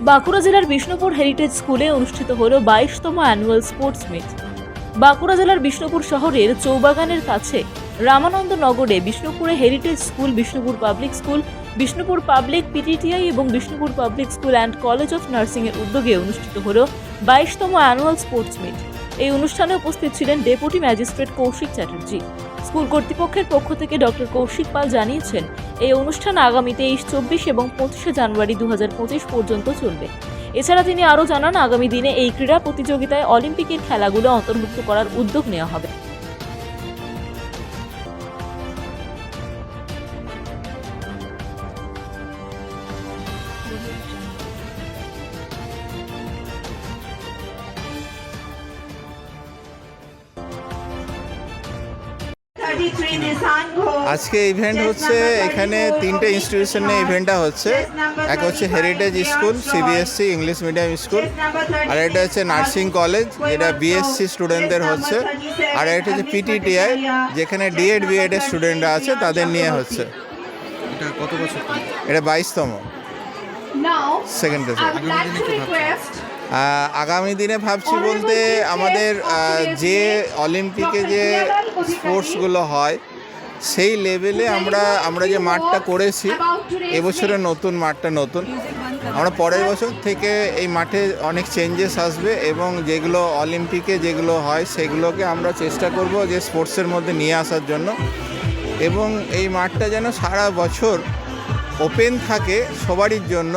বাঁকুড়া জেলার বিষ্ণুপুর হেরিটেজ স্কুলে অনুষ্ঠিত হল বাইশতম অ্যানুয়াল স্পোর্টস মিট বাঁকুড়া জেলার বিষ্ণুপুর শহরের চৌবাগানের কাছে রামানন্দ নগরে বিষ্ণুপুরে heritage school Bishnupur public school Bishnupur public PTTI এবং Bishnupur public school and college of নার্সিংয়ের উদ্যোগে অনুষ্ঠিত হল বাইশতম অ্যানুয়াল স্পোর্টস মিট এই অনুষ্ঠানে উপস্থিত ছিলেন deputy magistrate Kaushik Chatterjee school কর্তৃপক্ষের পক্ষ থেকে ডক্টর কৌশিক পাল জানিয়েছেন, এই অনুষ্ঠান আগামী তেইশ, চব্বিশ এবং পঁচিশে জানুয়ারি দু হাজার পঁচিশ পর্যন্ত চলবে। এছাড়া তিনি আরও জানান, আগামী দিনে এই ক্রীড়া প্রতিযোগিতায় অলিম্পিকের খেলাগুলো অন্তর্ভুক্ত করার উদ্যোগ নেওয়া হবে। আজকে ইভেন্ট হচ্ছে এখানে তিনটে ইনস্টিটিউশন নিয়ে ইভেন্টটা হচ্ছে। এক হচ্ছে heritage school CBSE English medium school আর এটা হচ্ছে নার্সিং কলেজ যেটা বিএসসি স্টুডেন্টদের হচ্ছে আর এটা হচ্ছে পিটিটিআই যেখানে ডিএড বিএড এর স্টুডেন্টরা আছে তাদের নিয়ে হচ্ছে। এটা কত বছর এটা বাইশতম। সেকেন্ড আগামী দিনে ভাবছি বলতে আমাদের যে অলিম্পিকে যে স্পোর্টসগুলো হয়, সেই লেভেলে আমরা আমরা যে মাঠটা করেছি, এবছরের নতুন মাঠটা নতুন। আমরা পরের বছর থেকে এই মাঠে অনেক চেঞ্জেস আসবে এবং যেগুলো অলিম্পিকে যেগুলো হয়, সেগুলোকে আমরা চেষ্টা করব যে স্পোর্টসের মধ্যে নিয়ে আসার জন্য। এবং এই মাঠটা যেন সারা বছর ওপেন থাকে সবারই জন্য,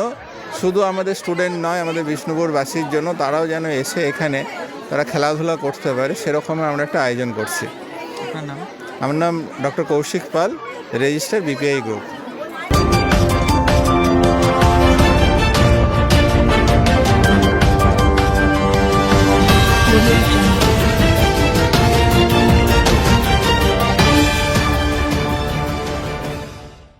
শুধু আমাদের স্টুডেন্ট নয়, আমাদের বিষ্ণুপুরবাসীর জন্য, তারাও যেন এসে এখানে তারা খেলাধুলা করতে পারে, সেরকমই আমরা একটা আয়োজন করছি। আমার নাম doctor Kaushik Pal registrar BPI group